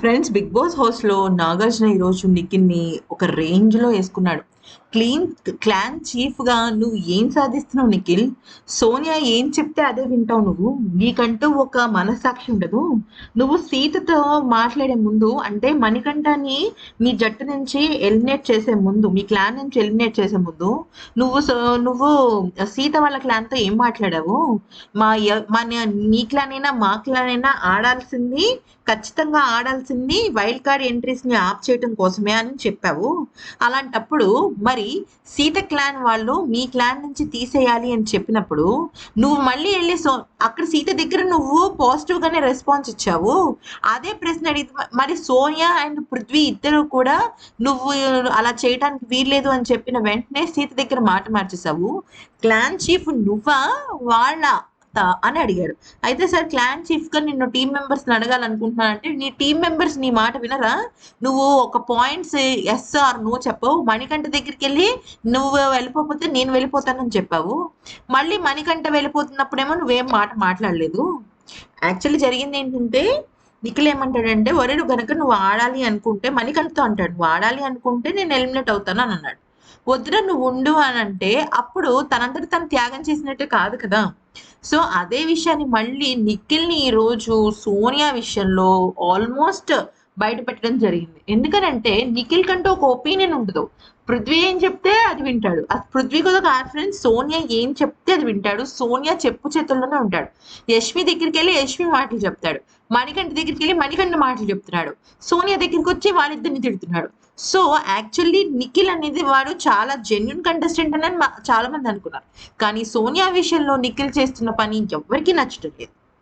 Friends big boss హౌస్లో నాగార్జున ఈరోజు నిఖిల్ని ఒక రేంజ్లో వేసుకున్నాడు. క్లీన్ క్లాన్ చీఫ్గా నువ్వు ఏం సాధిస్తున్నావు నిఖిల్? సోనియా ఏం చెప్తే అదే వింటావు నువ్వు? నీకంటూ ఒక మనస్సాక్షి ఉండదు. నువ్వు సీతతో మాట్లాడే ముందు అంటే మణికంఠాన్ని మీ జట్టు నుంచి ఎలిమినేట్ చేసే ముందు మీ క్లాన్ నుంచి ఎలిమినేట్ చేసే ముందు నువ్వు సో- నువ్వు సీత వాళ్ళ క్లాన్తో ఏం మాట్లాడావు? మా మా మన నీ క్లాన్ అయినా మా క్లాన్ అయినా ఆడాల్సింది ఖచ్చితంగా ఆడాల్సింది వైల్డ్ కార్డ్ ఎంట్రీస్ని ఆఫ్ చేయడం కోసమే అని చెప్పావు. అలాంటప్పుడు మరి సీత క్లాన్ వాళ్ళు మీ క్లాన్ నుంచి తీసేయాలి అని చెప్పినప్పుడు నువ్వు మళ్ళీ వెళ్ళి సో అక్కడ సీత దగ్గర నువ్వు పాజిటివ్ గానే రెస్పాన్స్ ఇచ్చావు. అదే ప్రశ్న అడిగితే మరి సోనియా అండ్ పృథ్వీ ఇద్దరు కూడా నువ్వు అలా చేయడానికి వీల్లేదు అని చెప్పిన వెంటనే సీత దగ్గర మాట మార్చేసావు క్లాన్ చీఫ్ నువ్వా? వాళ్ళ? చెప్తా అని అడిగాడు. అయితే సార్ క్లాన్ చీఫ్గా నిన్ను టీం మెంబర్స్ అడగాలనుకుంటున్నానంటే నీ టీం మెంబర్స్ నీ మాట వినరా? నువ్వు ఒక పాయింట్స్ ఎస్ ఆర్ నో చెప్పవు. మణికంఠ దగ్గరికి వెళ్ళి నువ్వు వెళ్ళిపోతే నేను వెళ్ళిపోతానని చెప్పావు. మళ్ళీ మణికంఠ వెళ్ళిపోతున్నప్పుడేమో నువ్వేం మాట మాట్లాడలేదు. యాక్చువల్లీ జరిగింది ఏంటంటే నిఖిల్ ఏమంటాడంటే వరుడు గనక నువ్వు ఆడాలి అనుకుంటే మణికంఠతో అంటాడు నువ్వు ఆడాలి అనుకుంటే నేను ఎలిమినేట్ అవుతాను అని అన్నాడు. వద్దురా నువ్వు ఉండు అని అంటే అప్పుడు తనంతట తను త్యాగం చేసినట్టే కాదు కదా. సో అదే విషయాన్ని మళ్ళీ నిఖిల్ని ఈరోజు రోజు సోనియా విషయంలో ఆల్మోస్ట్ బయట పెట్టడం జరిగింది. ఎందుకనంటే నిఖిల్ కంటే ఒక ఒపీనియన్ ఉండదు. పృథ్వీ ఏం చెప్తే అది వింటాడు. ఆ పృథ్వీ కూడా కాన్ఫిడెన్స్ సోనియా ఏం చెప్తే అది వింటాడు. సోనియా చెప్పు చేతుల్లోనే ఉంటాడు. యష్మి దగ్గరికి వెళ్ళి యష్మి మాటలు చెప్తాడు. మణికంఠ దగ్గరికి వెళ్ళి మణికంఠ మాటలు చెప్తున్నాడు. సోనియా దగ్గరికి వచ్చి వాళ్ళిద్దరిని తిడుతున్నాడు. సో యాక్చువల్లీ నిఖిల్ అనేది వాడు చాలా జెన్యున్ కంటెస్టెంట్ అని చాలా మంది అనుకున్నారు. కానీ సోనియా విషయంలో నిఖిల్ చేస్తున్న పని ఎవరికీ నచ్చటం లేదు.